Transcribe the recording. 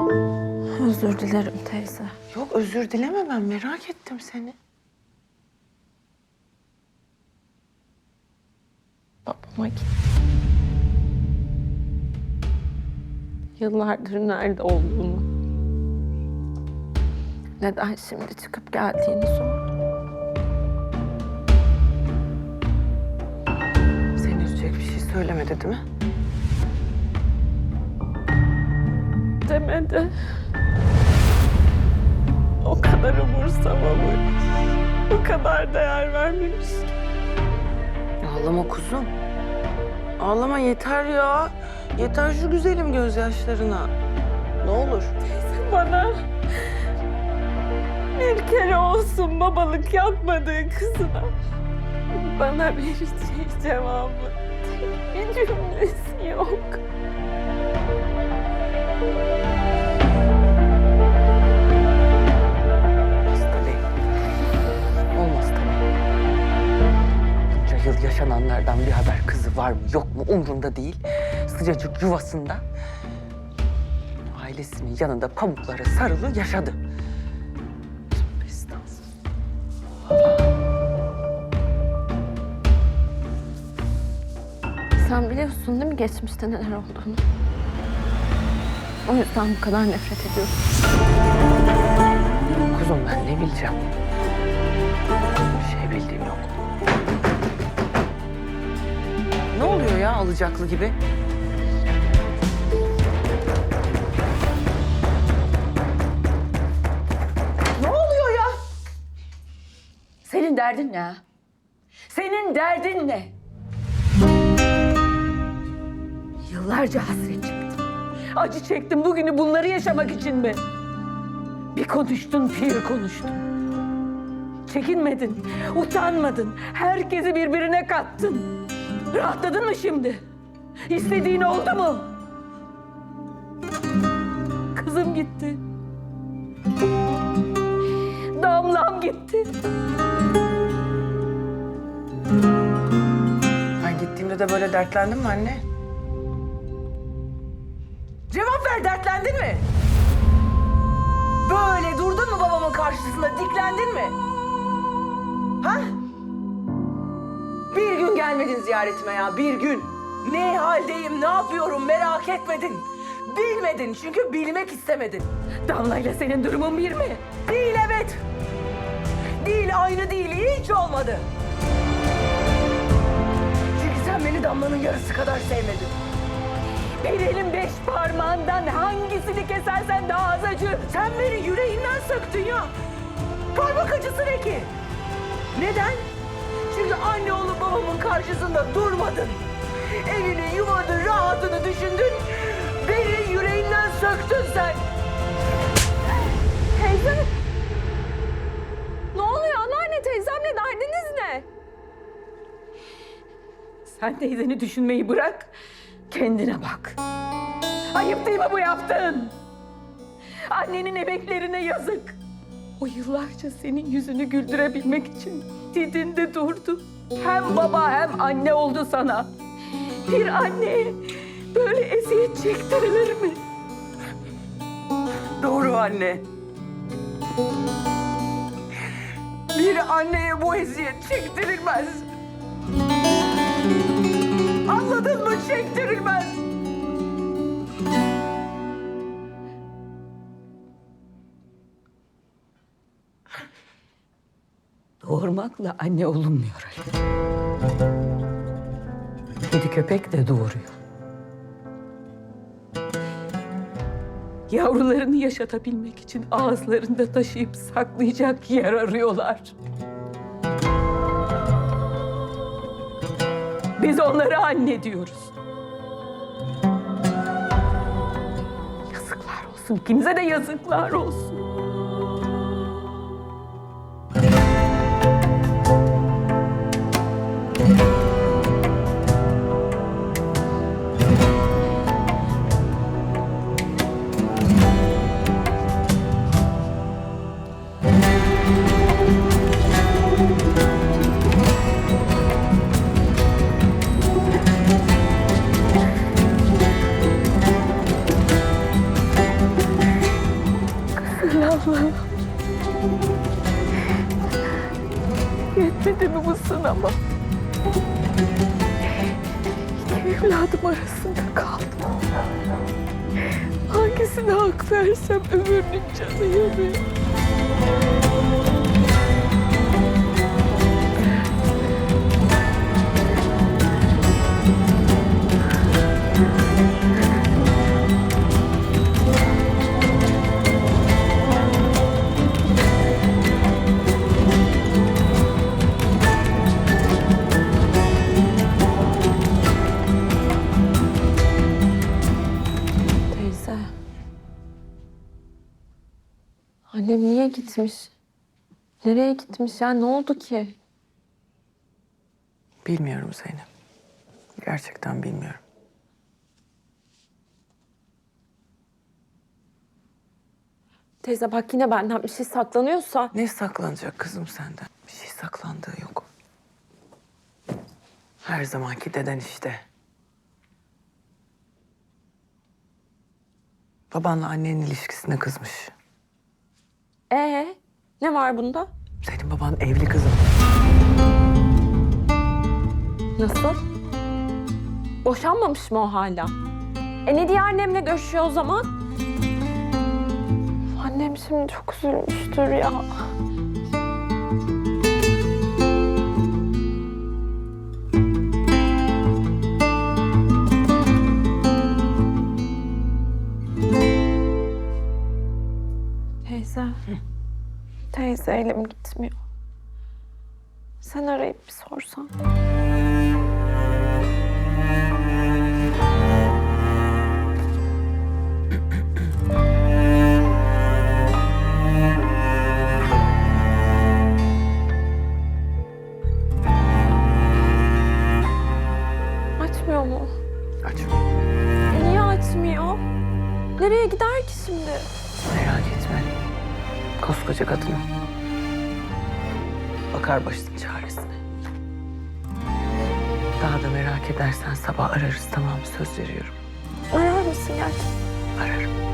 Özür dilerim teyze. Yok özür dileme ben merak ettim seni. Babama git. Yıllardır nerede olduğunu. Neden şimdi çıkıp geldiğini sordum. Seni üzecek bir şey söylemedi değil mi? Demedi. O kadar umursamamış. O kadar değer vermemiş. Ağlama kuzum. Ağlama yeter ya. Yeter şu güzelim gözyaşlarına. Ne olur. Bana bir kere olsun babalık yapmadığı kızına bana vereceği cevabı tek bir cümlesi yok. Var mı yok mu umrunda değil. Sıcacık yuvasında ailesinin yanında pamuklara sarılı yaşadı. Sen biliyorsun değil mi geçmişte neler olduğunu? O yüzden bu kadar nefret ediyorsun. Kuzum ben ne bileceğim? Bir şey bildiğim yok. Ne oluyor ya alacaklı gibi? Ne oluyor ya? Senin derdin ne? Senin derdin ne? Yıllarca hasret çektim. Acı çektim bugünü bunları yaşamak için mi? Bir konuştun, bir konuştun. Çekinmedin, utanmadın. Herkesi birbirine kattın. Rahatladın mı şimdi? İstediğin oldu mu? Kızım gitti. Damlam gitti. Ben gittiğimde de böyle dertlendin mi anne? Cevap ver dertlendin mi? Böyle durdun mu babamın karşısında diklendin mi? Ha? Gelmedin ziyaretime ya bir gün. Ne haldeyim ne yapıyorum merak etmedin. Bilmedin çünkü bilmek istemedin. Damla'yla senin durumun bir mi? Değil evet. Değil aynı değil hiç olmadı. Çünkü sen beni Damla'nın yarısı kadar sevmedin. Bir elin beş parmağından hangisini kesersen daha az acır. Sen beni yüreğinden söktün ya. Parmak acısı ne ki? Neden? Çünkü anne oğlu babamın karşısında durmadın. Evini, yuvanı, rahatını düşündün. Beni yüreğinden söktün sen. Teyze! Ne oluyor anneanne teyzemle derdiniz ne? Sen teyzeni düşünmeyi bırak, kendine bak. Ayıp değil mi bu yaptığın? Annenin emeklerine yazık. O yıllarca senin yüzünü güldürebilmek için didinde durdu. Hem baba hem anne oldu sana. Bir anneye böyle eziyet çektirilir mi? Doğru anne. Bir anneye bu eziyet çektirilmez. Anladın mı? Çektirilmez. Doğurmakla anne olunmuyor Ali. Kedi köpek de doğuruyor. Yavrularını yaşatabilmek için ağızlarında taşıyıp saklayacak yer arıyorlar. Biz onlara anne diyoruz. Yazıklar olsun. Kimse de yazıklar olsun. Allah'ım. Yetmedi mi bu sınava? İki evladım arasında kaldım. Hangisine hak versem ömrünün canı yanıyor. Annem niye gitmiş? Nereye gitmiş ya? Ne oldu ki? Bilmiyorum Zeynep. Gerçekten bilmiyorum. Teyze bak yine benden bir şey saklanıyorsa. Ne saklanacak kızım senden? Bir şey saklandığı yok. Her zamanki deden işte. Babanla annenin ilişkisine kızmış. Ee, ne var bunda? Senin baban evli kızım. Nasıl? Boşanmamış mı o hala? E ne diye annemle görüşüyor o zaman? Annem şimdi çok üzülmüştür ya. Teyze. Teyze elim gitmiyor. Sen arayıp bir sorsan. Koskoca kadın. o. Bakar başının çaresine. Daha da merak edersen sabah ararız tamam mı? Söz veriyorum. Arar mısın gerçekten?